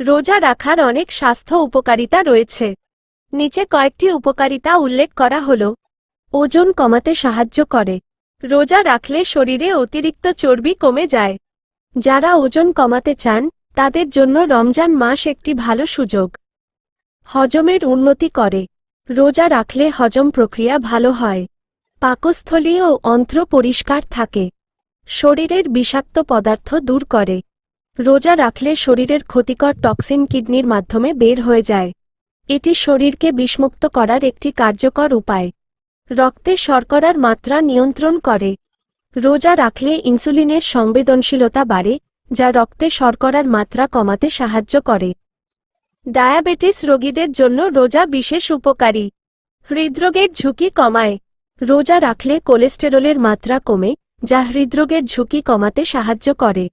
রোজা রাখার অনেক স্বাস্থ্য উপকারিতা রয়েছে। নিচে কয়েকটি উপকারিতা উল্লেখ করা হল, ওজন কমাতে সাহায্য করে। রোজা রাখলে শরীরে অতিরিক্ত চর্বি কমে যায়। যারা ওজন কমাতে চান, তাদের জন্য রমজান মাস একটি ভালো সুযোগ। হজমের উন্নতি করে। রোজা রাখলে হজম প্রক্রিয়া ভালো হয়। পাকস্থলী ও অন্ত্র পরিষ্কার থাকে। শরীরের বিষাক্ত পদার্থ দূর করে। রোজা রাখলে শরীরের ক্ষতিকর টক্সিন কিডনির মাধ্যমে বের হয়ে যায়। এটি শরীরকে বিষমুক্ত করার একটি কার্যকর উপায়। রক্তে শর্করার মাত্রা নিয়ন্ত্রণ করে। রোজা রাখলে ইনসুলিনের সংবেদনশীলতা বাড়ে, যা রক্তে শর্করার মাত্রা কমাতে সাহায্য করে। ডায়াবেটিস রোগীদের জন্য রোজা বিশেষ উপকারী। হৃদরোগের ঝুঁকি কমায়। রোজা রাখলে কোলেস্টেরলের মাত্রা কমে, যা হৃদরোগের ঝুঁকি কমাতে সাহায্য করে।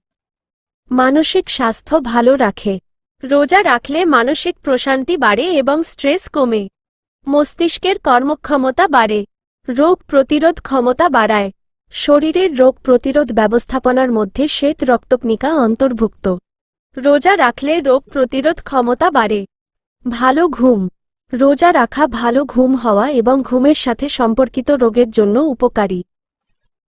মানসিক স্বাস্থ্য ভালো রাখে। রোজা রাখলে মানসিক প্রশান্তি বাড়ে এবং স্ট্রেস কমে। মস্তিষ্কের কর্মক্ষমতা বাড়ে। রোগ প্রতিরোধ ক্ষমতা বাড়ায়। শরীরের রোগ প্রতিরোধ ব্যবস্থাপনার মধ্যে শ্বেত রক্তকণিকা অন্তর্ভুক্ত। রোজা রাখলে রোগ প্রতিরোধ ক্ষমতা বাড়ে। ভালো ঘুম। রোজা রাখা ভালো ঘুম হওয়া এবং ঘুমের সাথে সম্পর্কিত রোগের জন্য উপকারী।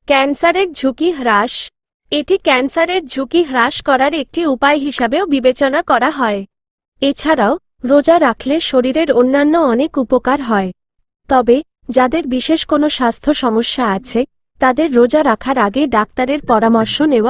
ক্যান্সারের ঝুঁকি হ্রাস। এটি ক্যান্সারের ঝুঁকি হ্রাস করার একটি উপায় হিসাবেও বিবেচনা করা হয়। এছাড়াও, রোজা রাখলে শরীরের অন্যান্য অনেক উপকার হয়। তবে, যাদের বিশেষ কোনো স্বাস্থ্য সমস্যা আছে, তাদের রোজা রাখার আগে ডাক্তারের পরামর্শ নেওয়া